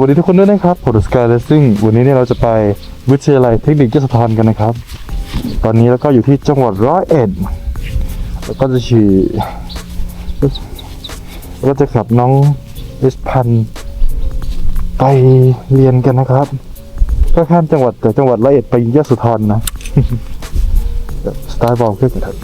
วัสดีทุกคนด้วยนะครับผมสกายเลสซิ่งวันนี้เนี่ยเราจะไปวิทยาลัยเทคนิคยโสธรกันนะครับ ตอนนี้เราก็อยู่ที่จังหวัดร้อยเอ็ดแล้วก็จะขี่แล้วก็จะขับน้องเอสพันไปเรียนกันนะครับ ก็ข้ามจังหวัดจากจังหวัดร้อยเอ็ดไปยโสธรนะสไตล์บอกขึ้นครับ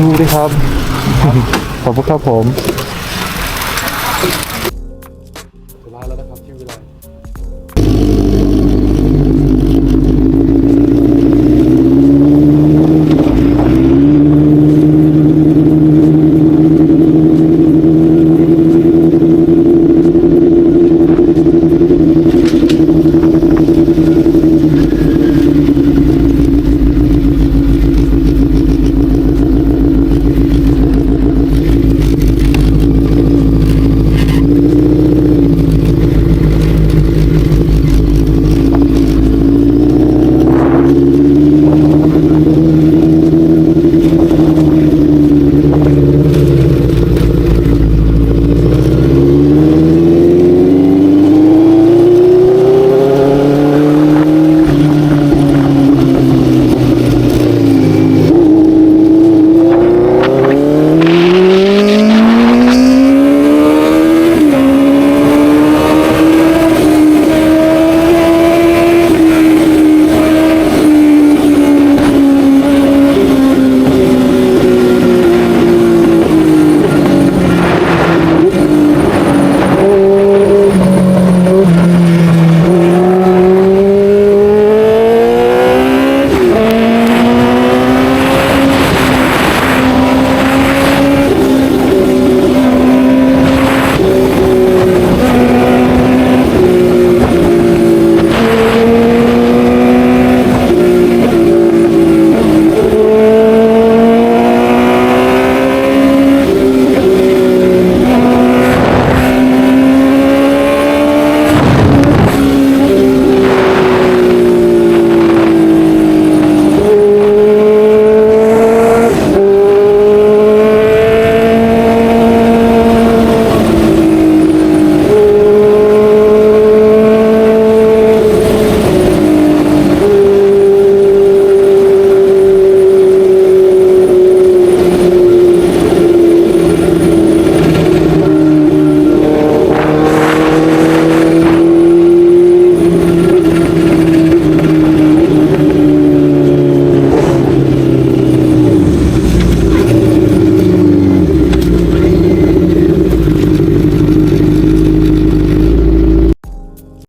ทูด้วยครับ ขอบคุณครับผม